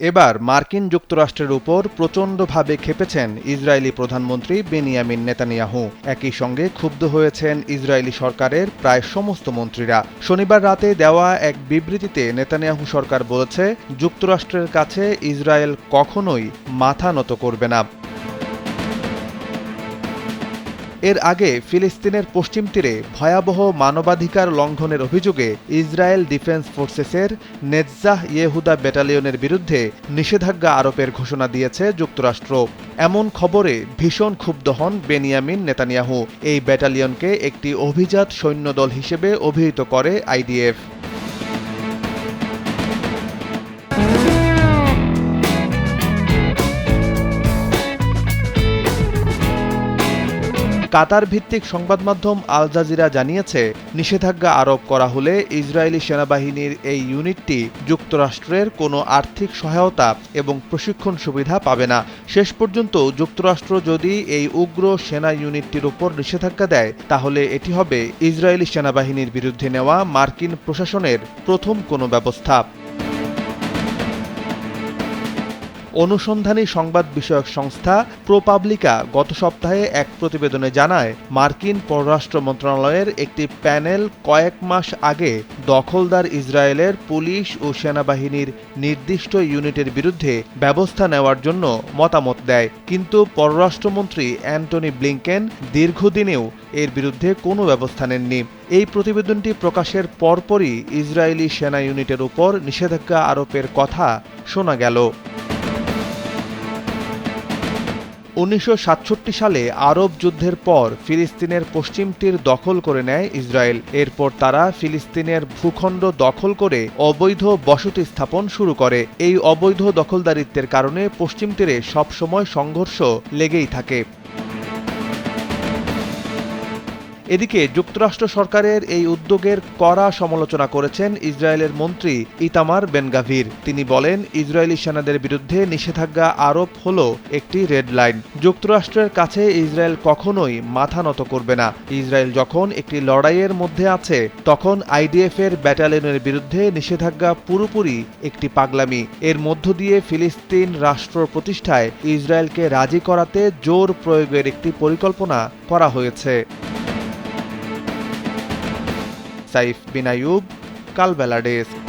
এবার মার্কিন যুক্তরাষ্ট্রের উপর প্রচণ্ডভাবে খেপেছেন ইসরায়েলি প্রধানমন্ত্রী বেনিয়ামিন নেতানিয়াহু। একই সঙ্গে ক্ষুব্ধ হয়েছেন ইসরায়েলি সরকারের প্রায় সমস্ত মন্ত্রীরা। শনিবার রাতে দেওয়া এক বিবৃতিতে নেতানিয়াহু সরকার বলেছে, যুক্তরাষ্ট্রের কাছে ইসরায়েল কখনোই মাথা নত করবে না। এর আগে ফিলিস্তিনের পশ্চিম তীরে ভয়াবহ মানবাধিকার লঙ্ঘনের অভিযোগে ইসরায়েল ডিফেন্স ফোর্সেসের নেজ্জাহ ইয়েহুদা ব্যাটালিয়নের বিরুদ্ধে নিষেধাজ্ঞা আরোপের ঘোষণা দিয়েছে যুক্তরাষ্ট্র। এমন খবরে ভীষণ ক্ষুব্ধ হন বেনিয়ামিন নেতানিয়াহু। এই ব্যাটালিয়নকে একটি অভিজাত সৈন্যদল হিসেবে অভিহিত করে আইডিএফ। কাতার ভিত্তিক সংবাদ মাধ্যম আল জাজিরা জানিয়েছে, নিষেধাজ্ঞা আরোপ করা হলে ইসরায়েলি সেনাবাহিনীর এই ইউনিটটি যুক্তরাষ্ট্রের কোনো আর্থিক সহায়তা এবং প্রশিক্ষণ সুবিধা পাবে না। শেষ পর্যন্ত যুক্তরাষ্ট্র যদি এই উগ্র সেনা ইউনিটটির উপর নিষেধাজ্ঞা দেয়, তাহলে এটি হবে ইসরায়েলি সেনাবাহিনীর বিরুদ্ধে নেওয়া মার্কিন প্রশাসনের প্রথম কোনো ব্যবস্থা। অনুসন্ধানী সংবাদ বিষয়ক সংস্থা প্রোপাবলিকা গত সপ্তাহে এক প্রতিবেদনে জানায়, মার্কিন পররাষ্ট্র মন্ত্রণালয়ের একটি প্যানেল কয়েক মাস আগে দখলদার ইসরায়েলের পুলিশ ও সেনাবাহিনীর নির্দিষ্ট ইউনিটের বিরুদ্ধে ব্যবস্থা নেওয়ার জন্য মতামত দেয়। কিন্তু পররাষ্ট্রমন্ত্রী অ্যান্টনি ব্লিংকেন দীর্ঘদিনেও এর বিরুদ্ধে কোনো ব্যবস্থা নেননি। এই প্রতিবেদনটি প্রকাশের পরপরই ইসরায়েলি সেনা ইউনিটের উপর নিষেধাজ্ঞা আরোপের কথা শোনা গেল। উনিশশো সাতষট্টি সালে আরব যুদ্ধের পর ফিলিস্তিনের পশ্চিম তীর দখল করে নেয় ইসরায়েল। এরপর তারা ফিলিস্তিনের ভূখণ্ড দখল করে অবৈধ বসতি স্থাপন শুরু করে। এই অবৈধ দখলদারিত্বের কারণে পশ্চিম তীরে সবসময় সংঘর্ষ লেগেই থাকে। এদিকে যুক্তরাষ্ট্র সরকারের এই উদ্যোগের কড়া সমালোচনা করেছেন ইসরায়েলের মন্ত্রী ইতামার বেনগাভির। তিনি বলেন, ইসরায়েলি সেনাদের বিরুদ্ধে নিষেধাজ্ঞা আরোপ হল একটি রেড লাইন। যুক্তরাষ্ট্রের কাছে ইসরায়েল কখনোই মাথা নত করবে না। ইসরায়েল যখন একটি লড়াইয়ের মধ্যে আছে, তখন আইডিএফ এর ব্যাটালিয়নের বিরুদ্ধে নিষেধাজ্ঞা পুরোপুরি একটি পাগলামি। এর মধ্য দিয়ে ফিলিস্তিন রাষ্ট্র প্রতিষ্ঠায় ইসরায়েলকে রাজি করাতে জোর প্রয়োগের একটি পরিকল্পনা করা হয়েছে। সাইফ বিন আইয়ুব কালবেলা ডেস্ক